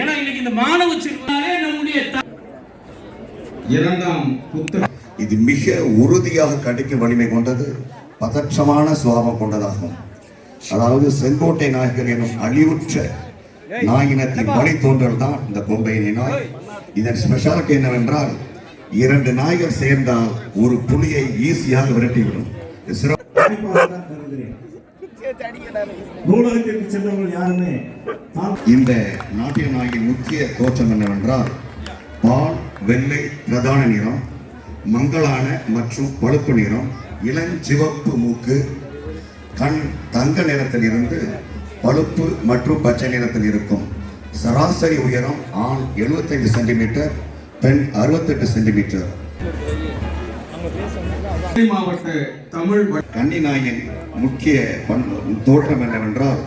ஏன்னா இன்னைக்கு இந்த மாணவ செல்வனாலே நம்முடைய இரண்டாம் புத்தக இது மிக உறுதியாக கடிக்கும் வலிமை கொண்டது பதற்றமான சுவாபம் கொண்டதாகும். அதாவது செங்கோட்டை நாயகர் எனும் அழிவுற்ற நாயினத்தின் வழித்தோன்றல் தான் இந்த பொம்பையினை நாய். இதன் ஸ்பெஷாலிட்டி என்னவென்றால் இரண்டு நாய்கள் சேர்ந்தால் ஒரு புலியை ஈஸியாக விரட்டிவிடும். சிறப்பு. நூலகத்திற்கு சென்றவர்கள் யாருமே இந்த நாட்டிய நாயின் முக்கிய தோற்றம் என்னவென்றால் பால் வெள்ளை பிரதான நிறம் மங்கலான மற்றும் பழுப்பு நிறம் இளஞ்சிவப்பு மூக்கு கண் தங்க நிறத்தில் இருந்து பழுப்பு மற்றும் பச்சை நிறத்தில் இருக்கும். சராசரி உயரம் ஆண் 75 சென்டிமீட்டர் பெண் 68 சென்டிமீட்டர். மாவட்ட தமிழ் வ- கன்னி நாயின் முக்கிய பண்பு தோற்றம் என்னவென்றால்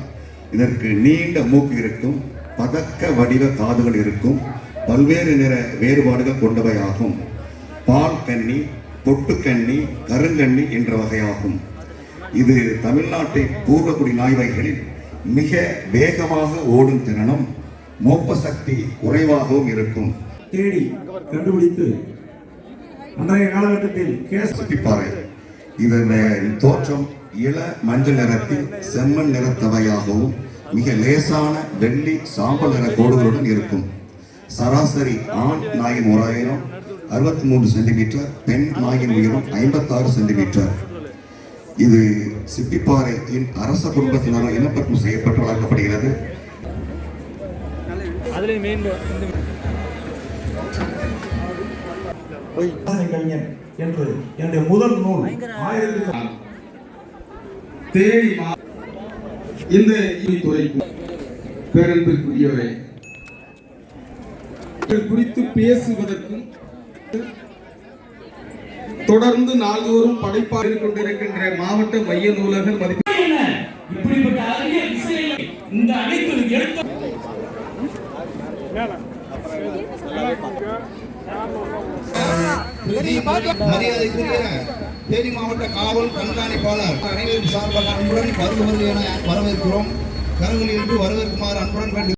இதற்கு நீண்ட மூக்கு இருக்கும் பதக்க வடிவ காதுகள் இருக்கும் பல்வேறு நிற வேறுபாடுகள் கொண்டவை ஆகும் பால் கன்னி பொட்டுக்கன்னி கருங்கன்னி என்ற வகையாகும். இது தமிழ்நாட்டை பூர்வகுடி நாய் வகைகளில் மிக வேகமாக ஓடும் திறனும் மோப்ப சக்தி குறைவாகவும் இருக்கும். தேடி கண்டுபிடித்து அன்றைய காலகட்டத்தில் கேஸ் சுட்டிப்பாறை இதன் தோற்றம் இள மஞ்சள் நிறத்தில் செம்மண் நிறத்தவையாகவும் மிக லேசான வெள்ளி சாம்பல் நிற கோடுகளுடன் இருக்கும். சராசரி ஆண் நாயின் உயரம் அறுபத்தி மூன்று சென்டிமீட்டர் பெண் நாயின் உயரம் ஐம்பத்தாறு சென்டிமீட்டர். இது சிப்பிப்பாறையின் அரச குடும்பத்தினரால் இனப்பற்றம் செய்யப்பட்டு வளர்க்கப்படுகிறது. கவிஞன் என்று என்னுடைய முதல் நூல் ஆயிரத்தி தேனி இந்த துறைக்கு பேரன்பிற்குரியவை குறித்து பேசுவதற்கும் தொடர்ந்து நாள்தோறும் படைப்பாக கொண்டிருக்கின்ற மாவட்ட மைய நூலகர் மதிப்பு இப்படிப்பட்ட அரிய விஷயங்களை இந்த அனைத்து எடுத்த மரியாதைக்குரிய தேனி மாவட்ட காவல் கண்காணிப்பாளர் அனைவரின் சார்பாக அன்புடன் வருக வருக என வரவேற்கிறோம் வரவேற்குமாறு அன்புடன் வேண்டும்